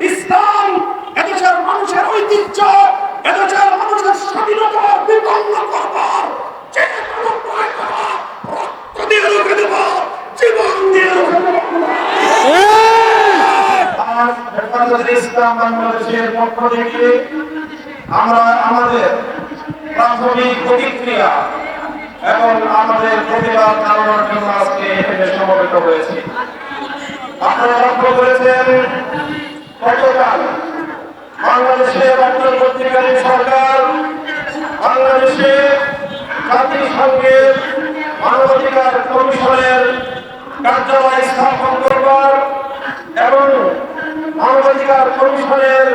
ইসলাম এদেশের মানুষের ঐতিহ্য এদেশের মানুষের স্বাধীনতা বিপন্ন করবার যে কোনো রক্ত দিয়ে আমরা আমাদের প্রাথমিক প্রতিক্রিয়া এবং আমাদের প্রতিবাদ জানানোর জন্য হয়েছি। আপনারা লক্ষ্য করেছেন গতকাল বাংলাদেশের অন্তর্বর্তীকালীন সরকার বাংলাদেশে জাতিসংঘের মানবাধিকার কমিশনের কার্যালয় স্থাপন করবার এবং মানবাধিকার কমিশনের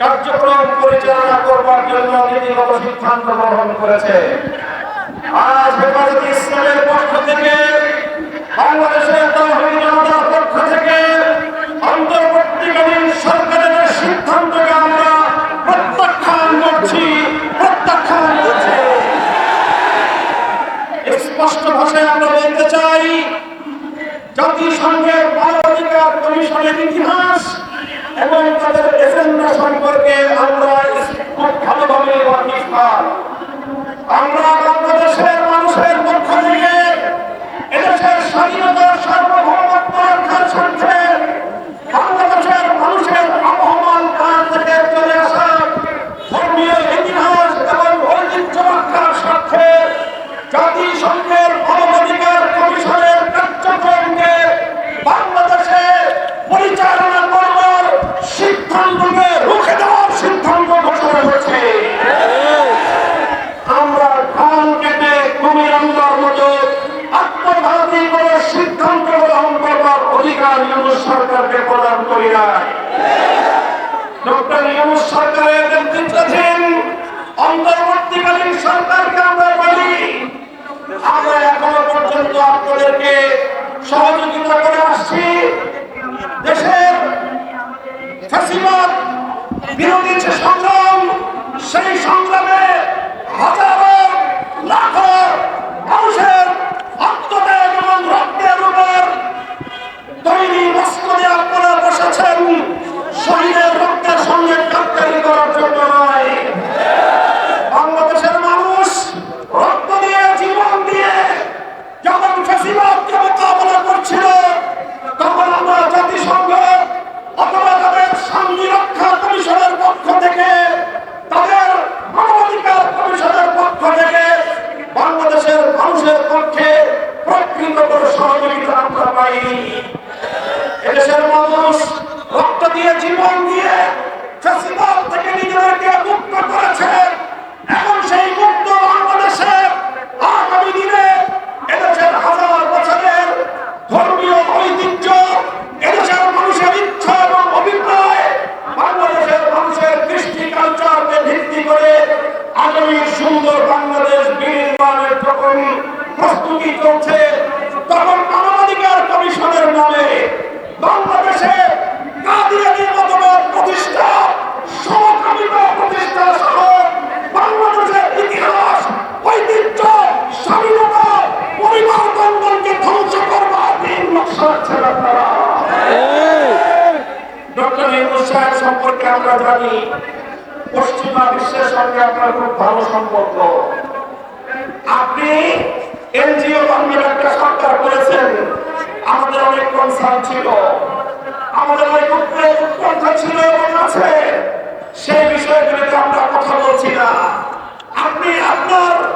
কার্যক্রম পরিচালনা করবার জন্য নীতিগত সিদ্ধান্ত গ্রহণ করেছে। আজ হেফাজতে ইসলামের পক্ষ থেকে, বাংলাদেশের তহবিল জনতার পক্ষ থেকে অন্তর্বর্তীকালীন সরকারের সিদ্ধান্তকে আমরা প্রত্যাখ্যান করছি প্রত্যাখ্যান করছি। স্পষ্ট ভাষায় আমরা বলতে চাই, জাতিসংঘের মানবাধিকার কমিশনের ইতিহাস এবং তাদের এজেন্ডা সম্পর্কে আমরা খুব ভালোভাবে ওয়াকিফান আমরা বাংলাদেশের মানুষের পক্ষ থেকে এদেশের স্বাধীনতার সার্বভৌমত্ব রক্ষার স্বার্থে বাংলাদেশের মানুষের আবহমান কাল থেকে চলে আসা ধর্মীয় ইতিহাস এবং ঐতিহ্য রক্ষার স্বার্থে জাতিসংঘের মানবাধিকার কমিশনের কার্যক্রমকে বাংলাদেশে পরিচালনা করবার সিদ্ধান্তকে রুখে দেওয়ার সিদ্ধান্ত ঘোষণা করেছে আমরা ধান কেটে কুমির আন্দার মতো আত্মঘাতী করে সিদ্ধান্ত গ্রহণ করবার অধিকার ইউনুস সরকারকে প্রদান করি নাই ডক্টর ইউনুস সরকারের নেতৃত্বাধীন অন্তর্বর্তীকালীন সরকারকে আমরা বলি আমরা এখনও পর্যন্ত আপনাদেরকে সহযোগিতা করে আসছি দেশের ফ্যাসিবাদ বিরোধী যে সংগ্রাম সেই সংগ্রামে হাজারো লাখো মানুষের আত্মত্যাগ এবং রক্তের উপর তৈরি মস্কদে আপনারা বসেছেন শহীদের রক্তের সঙ্গে কাটকারি করার জন্য নয় বাংলাদেশের মানুষ রক্ত দিয়ে জীবন দিয়ে যখন ফেসিবাদকে মোকাবেলা করছিল তখন আমরা জাতিসংঘ অথবা তাদের শান্তি রক্ষা কমিশনের পক্ষ থেকে তাদের মানবাধিকার কমিশনের পক্ষ থেকে বাংলাদেশের মানুষের পক্ষে প্রকৃত করে সহযোগিতা আমরা পাইনি এদেশের মানুষ রক্ত দিয়ে জীবন দিয়ে ফেসিবাদ থেকে নিজেদেরকে মুক্ত করেছে। এখন সেই মুক্ত বাংলাদেশে আগামী দিনে এদেশের হাজার বছরের ধর্মীয় ঐতিহ্য এদেশের মানুষের ইচ্ছা এবং অভিপ্রায় বাংলাদেশের মানুষের কৃষ্টি কালচারকে ভিত্তি করে আগামী সুন্দর বাংলাদেশ বিনির্মাণের যখন প্রস্তুতি চলছে তখন মানবাধিকার কমিশনের নামে বাংলাদেশে কাদিয়ানি মতবাদ প্রতিষ্ঠা সমকামিতা প্রতিষ্ঠা সহ বাংলাদেশের ইতিহাস ঐতিহ্য স্বাধীনতা পরিবর্তনকে ধ্বংস করবার দিন নকশা আছেন আপনারা ডক্টর ইউনুস সাহেব সম্পর্কে আমরা জানি, পশ্চিমা বিশ্বের সঙ্গে আপনার খুব ভালো সম্পর্ক। আপনি এনজিও বাংলার একটা সরকার করেছেন। আমাদের অনেক কনসার্ন ছিল। আমাদের অনেক ছিল এবং আছে। সেই বিষয়গুলিতে আমরা কথা আপনি আপনার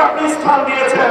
আপনি স্থান দিয়েছেন।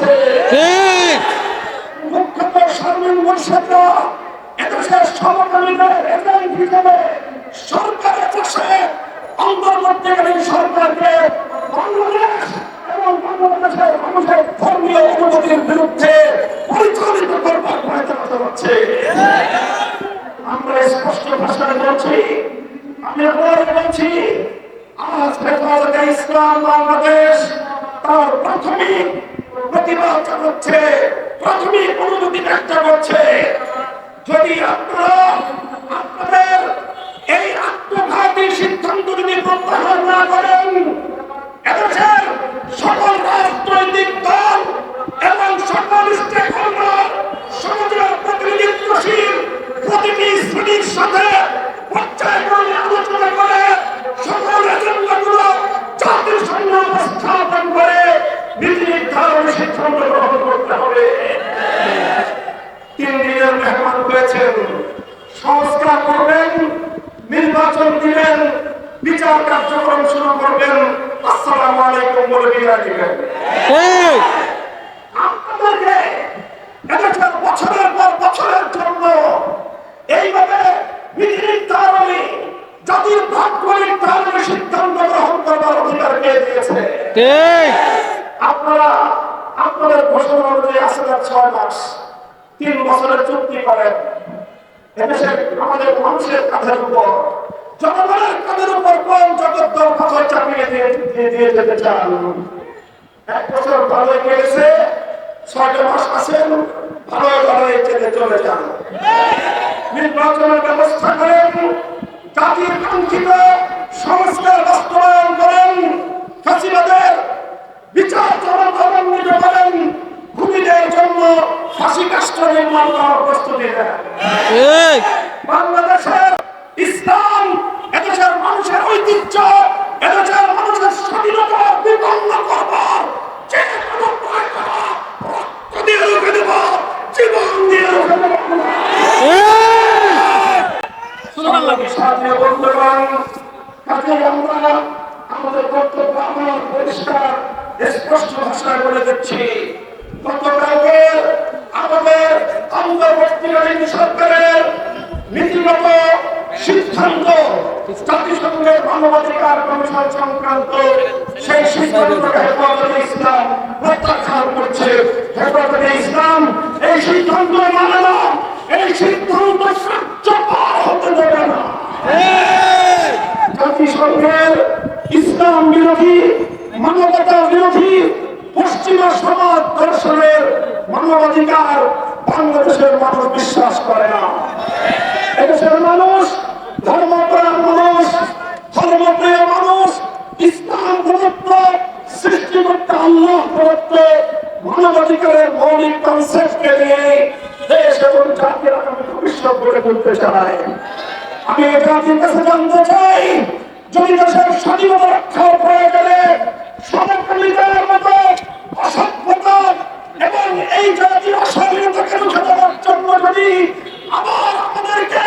ঠিক। মুখ্যত শারমিন মুর্শেদরা এদেশের সমকামীদের এজেন্ট হিসেবে সরকারের পাশে অন্তর্বর্তীকালীন সরকারকে বাংলাদেশ এবং বাংলাদেশের মানুষের ধর্মীয় অনুমতির বিরুদ্ধে পরিচালিত করবার ভয় চালাতে হচ্ছে। আমরা স্পষ্ট ভাষায় বলছি আমি আবার বলছি আজ ইসলাম বাংলাদেশ তার প্রাথমিক প্রতিবাদ জানাচ্ছে প্রাথমিক অনুমতি ব্যক্ত করছে। যদি আপনারা আপনাদের দিবেন আপনাদেরকে এদেশের বছরের পর বছরের জন্য এইভাবে জাতির ভাগ্য নির্ধারণী সিদ্ধান্ত গ্রহণ করবার অধিকার কে দিয়েছে? আপনারা আপনাদের ঘোষণা অনুযায়ী আর ছয় মাস তিন বছরের চুক্তি করেন। এদেশের আমাদের মানুষের কাঁধের উপর জনগণের উপর কোন জগদ্দল ফসল চাপিয়ে দিয়ে দিয়ে যেতে চান? এক বছর ছয়টা মাস আছেন চেতে চলে যান। নির্বাচনের ব্যবস্থা করেন জাতির কাঙ্ক্ষিত সংস্কার বাস্তবায়ন করেন ফাঁসিবাদের বিচার জনগণান্বিত করেন খুনিদের জন্য ফাঁসি কাষ্ট নির্মাণ করার প্রস্তুতি বাংলাদেশের ইসলাম ঐতিহ্য এদেশের মানুষের স্বাধীনতা বিপন্ন করবার যে কোনো রক্ত দিয়ে রুখে দেব জীবন দিয়ে রুখে দেব। সাথে বন্ধুগণ কাজে আমরা আমাদের কর্তব্য আমার পরিষ্কার স্পষ্ট ভাষায় বলে দিচ্ছি। গতকালকে আমাদের অন্তর্বর্তীকালীন সরকারের নীতিগত সিদ্ধান্ত, জাতিসংঘের মানবাধিকার কমিশন সংক্রান্ত সেই সিদ্ধান্তকে হেফাজতে ইসলাম প্রত্যাখ্যান করছে। হেফাজতে ইসলাম এই সিদ্ধান্ত মানে না, এই সিদ্ধান্ত কার্যকর হতে দেবে না। জাতিসংঘের ইসলাম বিরোধী, মানবতা বিরোধী পশ্চিমা সমাজ দর্শনের মানবাধিকার বাংলাদেশের মানুষ বিশ্বাস করে না এদেশের মানুষ, ধর্মপ্রাণ মানুষ, ধর্মপ্রিয় মানুষ, ইসলাম প্রদত্ত, সৃষ্টিকর্তা আল্লাহ প্রদত্ত মানবাধিকারের মৌলিক কনসেপ্টকে নিয়ে দেশ এবং জাতির আগামী ভবিষ্যৎ গড়ে তুলতে চায়। আমি জাতির কাছে জানতে চাই, যদি দেশের স্বাধীনতা রক্ষার প্রয়োজনে সমকামীদের মতো অসভ্যতা এবং এই জাতির অস্বাধীনতাকে রুখে দেওয়ার জন্য যদি আবার আমাদেরকে